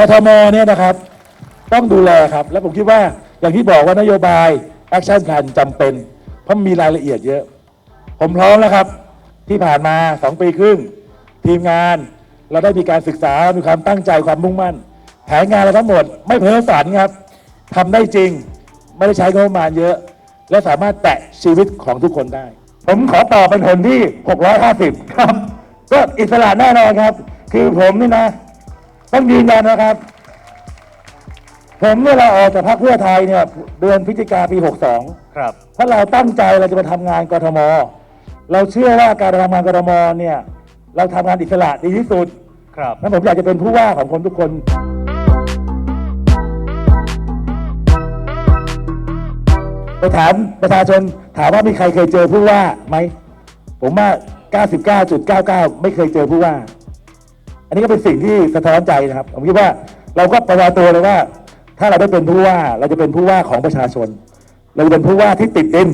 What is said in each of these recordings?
กทมเนี่ยนะครับ ต้องดูแลครับ และผมคิดว่าอย่างที่บอกว่านโยบายแอคชั่น plan จำเป็น เพราะมีรายละเอียดเยอะ ผมพร้อมแล้วครับ ที่ผ่านมาสองปีครึ่ง ทีมงานเราได้มีการศึกษา มีความตั้งใจความมุ่งมั่น แผนงานเราทั้งหมด ไม่เพ้อฝันครับทำได้จริง ไม่ได้ใช้งบประมาณเยอะ และสามารถแตะชีวิตของทุกคนได้ ผมขอต่อเป็นคนที่ 650 ครับ ก็อิสระแน่นอนครับ คือผมนี่นะ ต้องยืนยันนะครับ ผมเนี่ยเราออกจากพรรคเพื่อไทยเนี่ยเดือนพฤศจิกาปี 62 ครับ เพราะเราตั้งใจเราจะมาทำงานกทม เราเชื่อว่าการทำงานกทมเนี่ย เราทำงานอิสระดีที่สุด ครับ นั้นผมอยากจะเป็นผู้ว่าของคนทุกคน ไปถามประชาชนถามว่ามีใครเคยเจอผู้ว่าไหม ผมว่า 99.99 ไม่เคยเจอผู้ว่า อันนี้ก็เป็นสิ่งที่สะท้อนใจนะครับ ผมคิดว่าเราก็ประวาตัวเลยว่า ถ้าเราได้เป็นผู้ว่าเราจะเป็นผู้ว่าของประชาชน เราจะเป็นผู้ว่าที่ติดดิน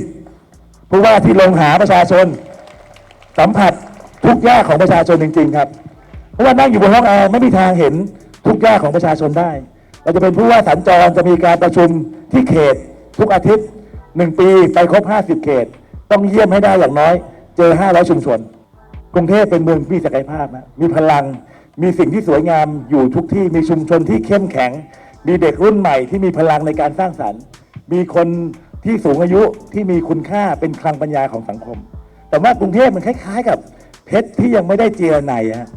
ผู้ว่าที่ลงหาประชาชน สัมผัสทุกยากของประชาชนจริง ๆ ครับ เพราะว่านั่งอยู่บนห้องแอร์ไม่มีทางเห็นทุกยากของประชาชนได้ เราจะเป็นผู้ว่าสัญจรจะมีการประชุมที่เขต ทุกอาทิตย์หนึ่งปีไปครบ 50 เขต ต้องเยี่ยมให้ได้อย่างน้อย เจอ 500 ชุมชน กรุงเทพเป็นเมืองที่มีศักยภาพนะมีพลัง มีสิ่งที่สวยงามอยู่ทุกที่มีชุมชนที่เข้มแข็ง มีเด็กรุ่นใหม่ที่มีพลังในการสร้างสรรค์ มีคนที่สูงอายุที่มีคุณค่าเป็นคลังปัญญาของสังคม แต่ว่ากรุงเทพมันคล้าย ๆ กับเพชรที่ยังไม่ได้เจียไนฮะ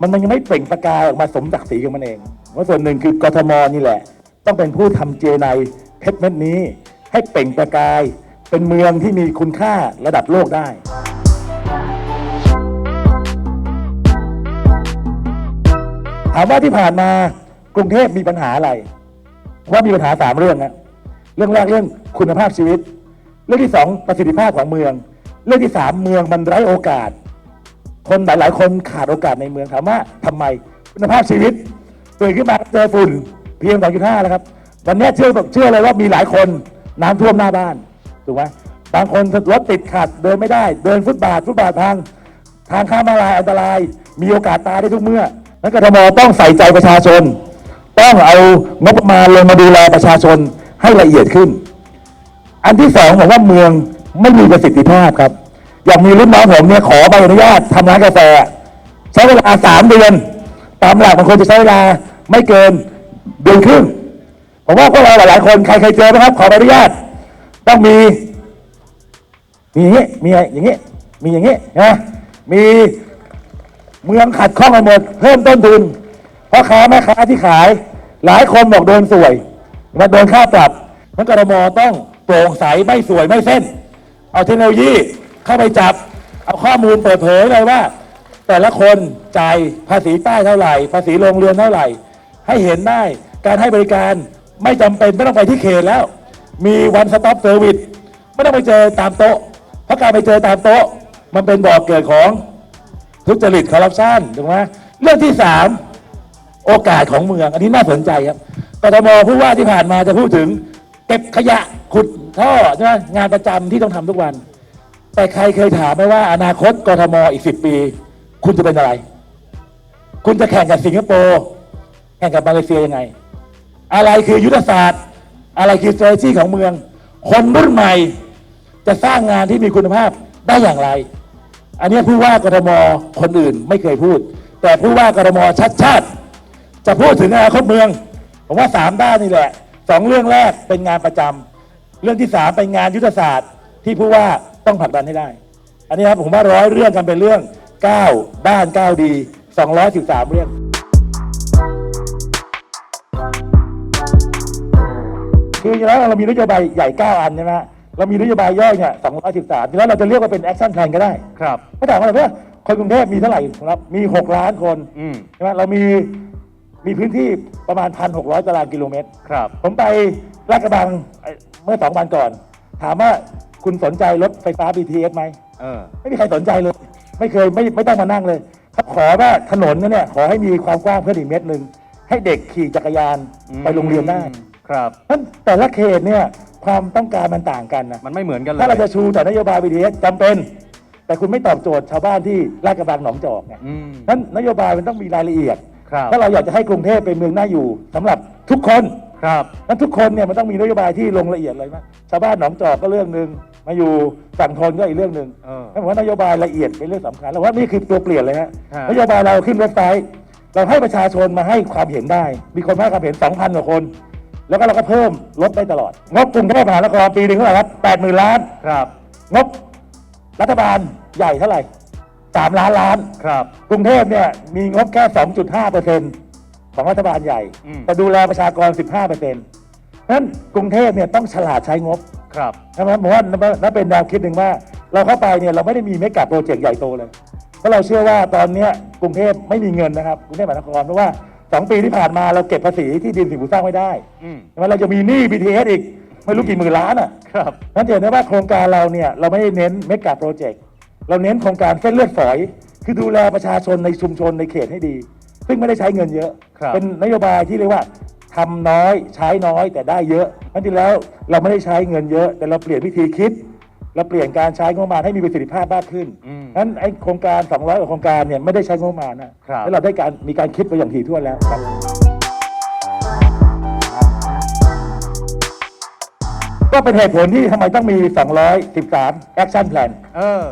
มันมันยังไม่เปล่งประกายออกมาสมศักดิ์ศรีของมันเองเพราะส่วนหนึ่งคือกทมนี่แหละ ต้องเป็นผู้ทำเจไนเพชรเม็ดนี้ ให้เปล่งประกาย เป็นเมืองที่มีคุณค่าระดับโลกได้ามว่าที่ผ่านมากรุงเทพมีปัญหาอะไร ว่ามีปัญหาสามเรื่องนะเรื่องแรกเรื่องคุณภาพชีวิต เรื่องที่สองประสิทธิภาพของเมือง เรื่องที่สามเมืองมันไร้โอกาส คนหลาย ๆ คนขาดโอกาสในเมืองถามว่าทำไมคุณภาพชีวิตตื่นขึ้นมาเจอฝุ่นเพียง2.5แล้วครับวันนี้เชื่อเชื่อเลยว่ามีหลายคนน้ำท่วมหน้าบ้านถูกไหมบางคนรถติดขัดเดินไม่ได้ เดินฟุตบาทฟุตบาทพังทางข้ามมาลายอันตราย มีโอกาสตายได้ทุกเมื่อ นั้นกทมต้องใส่ใจประชาชน ต้องเอางบประมาณลงมาดูแลประชาชนให้ละเอียดขึ้น อันที่สองผมว่าเมืองไม่มีประสิทธิภาพครับ อย่างมีรุ่นน้องผมเนี่ยขอใบอนุญาตทำร้านกาแฟใช้เวลาสามเดือน ตามหลักบางคนจะใช้เวลาไม่เกินเดือนครึ่งผมว่าพวกเราหลายๆคนใครเคยเจอไหมครับ ขอใบอนุญาตต้องมีมีอย่างนี้มีอย่างนี้มีอย่างนี้นะมี เมืองขัดข้องกันหมดเพิ่มต้นทุนพ่อค้าแม่ค้าที่ขาย หลายคนบอกโดนสวยมาโดนค่าปรับนั้นกรมต้องโปร่งใสไม่สวยไม่เส้น เอาเทคโนโลยีเข้าไปจับ เอาข้อมูลเปิดเผยเลยว่า แต่ละคนจ่ายภาษีป้เท่าไหร่ ภาษีโรงเรือนเท่าไหร่ ให้เห็นได้การให้บริการไม่จำเป็นไม่ต้องไปที่เขตแล้ว มีวันสต็อปเซอร์วิสไม่ต้องไปเจอตามโต๊ะ เพราะการไปเจอตามโต๊ะ มันเป็นบ่อกเกิดของ ทุจริตคอร์รัปชันถูกไหมเรื่องที่สามโอกาสของเมือง อันนี้น่าสนใจครับกทมผู้ว่าที่ผ่านมาจะพูดถึงเก็บขยะขุดท่อใช่ไหมงานประจำที่ต้องทำทุกวัน แต่ใครเคยถามไหมว่าอนาคตกทมอีกสิบปี คุณจะเป็นอะไร คุณจะแข่งกับสิงคโปร์แข่งกับมาเลเซียยังไง อะไรคือยุทธศาสตร์ อะไรคือ strategy ของเมือง คนรุ่นใหม่จะสร้างงานที่มีคุณภาพได้อย่างไร อันนี้ผู้ว่ากรทมคนอื่นไม่เคยพูด แต่ผู้ว่ากรทมชัดชาติจะพูดถึงอนาคตเมืองผมว่าสามด้านนี่แหละสองเรื่องแรกเป็นงานประจำเรื่องที่สามเป็นงานยุทธศาสตร์ที่ผู้ว่าต้องผลักดันให้ได้ อันนี้ครับผมว่าร้อยเรื่องกันเป็นเรื่องเก้าด้านเก้าดีสองร้อยสิบสามเรื่องคือจริงแล้วเรามีนโยบายใหญ่ 9 อันใช่ไหม เรามีนโยบายย่อยเนี่ย213ทีแล้วเราจะเรียกว่าเป็นแอคชั่นแพลนก็ได้ครับ ไม่ถามว่าอะไรว่าคนกรุงเทพมีเท่าไหร่ครับมี6ล้านคนอืม ใช่ไหมเรามีมีพื้นที่ประมาณ1,600ตารางกิโลเมตร ครับ ผมไปลาดกระบังเอ่อเมื่อสองวันก่อน ถามว่าคุณสนใจรถไฟฟ้า BTS ไหม เออ ไม่มีใครสนใจเลย ไม่เคยไม่ไม่ต้องมานั่งเลยเขาขอว่าถนนเนี่ย ขอให้มีความกว้างเพิ่มอีกเมตรหนึ่งให้เด็กขี่จักรยานไปโรงเรียนได้ครับเพราะแต่ละเขตเนี่ย ความต้องการมันต่างกันนะมันไม่เหมือนกันเลยถ้าเราจะชูแต่นโยบาย BTS จำเป็น แต่คุณไม่ตอบโจทย์ชาวบ้านที่ลาดกระบังหนองจอกเนี่ยอืมนั้นนโยบายมันต้องมีรายละเอียด ครับถ้าเราอยากจะให้กรุงเทพเป็นเมืองน่าอยู่สำหรับทุกคนครับ นั้นทุกคนเนี่ยมันต้องมีนโยบายที่ลงละเอียดเลยมั้ยชาวบ้านหนองจอกก็เรื่องหนึ่งมาอยู่ฝั่งทนก็อีกเรื่องหนึ่งเออผมว่านโยบายละเอียดเป็นเรื่องสำคัญแล้วว่านี่คือตัวเปลี่ยนเลยฮะฮะ นโยบายเราขึ้นเว็บไซต์ เราให้ประชาชนมาให้ความเห็นได้ มีคนมาให้ความเห็น2,000กว่าคน แล้วก็เราก็เพิ่มลดได้ตลอด งบกรุงเทพมหานครปีหนึ่งเท่าไหร่ครับ80,000ล้าน ครับ งบรัฐบาลใหญ่เท่าไหร่3ล้านล้าน ครับ กรุงเทพเนี่ยมีงบแค่ 2.5เปอร์เซ็นของรัฐบาลใหญ่ อืม แต่ดูแลประชากร 15เปอร์เซ็นต์นั้นกรุงเทพเนี่ยต้องฉลาดใช้งบครับ นะครับผมว่านั่นเป็นแนวคิดหนึ่งว่า เราเข้าไปเนี่ยเราไม่ได้มีเมกะโปรเจกต์ใหญ่โตเลย เพราะเราเชื่อว่าตอนเนี้ยกรุงเทพไม่มีเงินนะครับ กรุงเทพมหานครเพราะว่า สองปีที่ผ่านมาเราเก็บภาษีที่ดินสิ่งปลูกสร้างไม่ได้อืม ใช่ไหมเราจะมีหนี้ BTS อีก ไม่รู้กี่หมื่นล้านอะครับ นั่นจะเห็นได้ว่าโครงการเราเนี่ยเราไม่ได้เน้นเมกะโปรเจกต์เราเน้นโครงการเส้นเลือดฝอย คือดูแลประชาชนในชุมชนในเขตให้ดี ซึ่งไม่ได้ใช้เงินเยอะ ครับ เป็นนโยบายที่เรียกว่าทำน้อยใช้น้อยแต่ได้เยอะนั่นจริงแล้วเราไม่ได้ใช้เงินเยอะ แต่เราเปลี่ยนวิธีคิด เราเปลี่ยนการใช้งบประมาณให้มีประสิทธิภาพมากขึ้นอืมนั้นไอ้โครงการ 200กว่าโครงการเนี่ยไม่ได้ใช้งบประมาณนะครับ แล้วเราได้การมีการคิดไปอย่างถี่ถ้วนแล้วครับ ก็เป็นเหตุผลที่ทำไมต้องมี 213 action plan เออ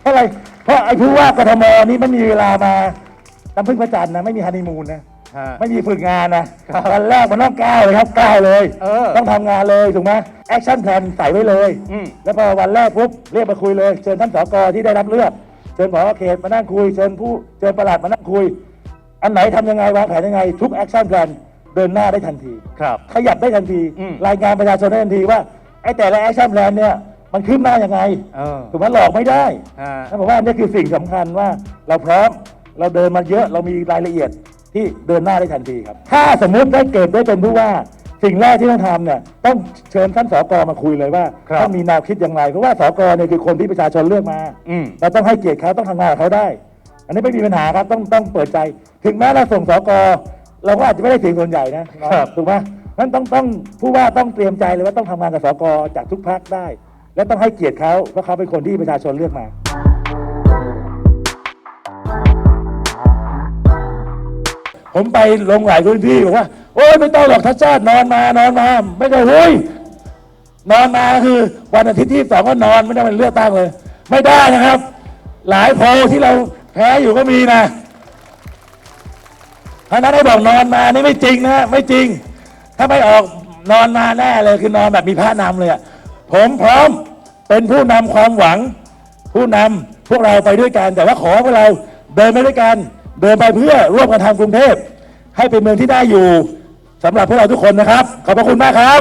เพราะอะไร เพราะไอ้ผู้ว่ากทมนี่ไม่มีเวลามาทำพึ่งพระจันทร์นะ ไม่มีฮันนีมูนนะ ฮะไม่มีฝึกงานนะครับวันแรกมันต้องก้าวเลยครับก้าวเลย เออต้องทำงานเลยถูกไหมแอคชั่นแพลนใส่ไว้เลย อืม แล้วพอวันแรกปุ๊บเรียกมาคุยเลย เชิญท่านสกที่ได้รับเลือกเชิญผอเขตมานั่งคุย เชิญผู้เชิญประหลัดมานั่งคุย อันไหนทำยังไงวางแผนยังไง ทุกแอคชั่นแพลนเดินหน้าได้ทันที ครับ ขยับได้ทันที อืม รายงานประชาชนได้ทันทีว่าไอ้แต่ละแอคชั่นแพลนเนี่ยมันขึ้นหน้ายังไงเออถูกไหมหลอกไม่ได้ ฮะ นั่นผมว่านี่คือสิ่งสำคัญว่าเราพร้อมเราเดินมาเยอะเรามีรายละเอียด ที่เดินหน้าได้ทันทีครับ ถ้าสมมุติได้เกิดได้เป็นผู้ว่าสิ่งแรกที่ต้องทำเนี่ยต้องเชิญท่านสกมาคุยเลยว่าครับท่านมีแนวคิดอย่างไรเพราะว่าสกเนี่ยคือคนที่ประชาชนเลือกมาอืมเราต้องให้เกียรติเขาต้องทำงานกับเขาได้ อันนี้ไม่มีปัญหาครับต้องต้องเปิดใจ ถึงแม้เราส่งสกเราก็อาจจะไม่ได้เสียงส่วนใหญ่นะครับถูกไหมนั้นต้องต้องผู้ว่าต้องเตรียมใจเลยว่าต้องทำงานกับสกจากทุกพักได้ และต้องให้เกียรติเขาเพราะเขาเป็นคนที่ประชาชนเลือกมา ผมไปลงหลายพื้นที่บอกว่า โอ้ยไม่ต้องหรอกทัศชาตินอนมานอนมา ไม่ต้องเฮ้ยนอนมาคือวันอาทิตย์ที่สองก็นอนไม่ได้เป็นเลือกตั้งเลย ไม่ได้นะครับ หลายโพลที่เราแพ้อยู่ก็มีนะเพราะฉะนั้นให้บอกนอนมานี่ไม่จริงนะไม่จริง ถ้าไม่ออกนอนมาแน่เลยคือนอนแบบมีพระนำเลยอะผมพร้อมเป็นผู้นำความหวัง ผู้นำพวกเราไปด้วยกัน แต่ว่าขอพวกเราเดินไปด้วยกัน เดินไปเพื่อร่วมกันทำกรุงเทพให้เป็นเมืองที่ได้อยู่สำหรับพวกเราทุกคนนะครับ ขอบพระคุณมากครับ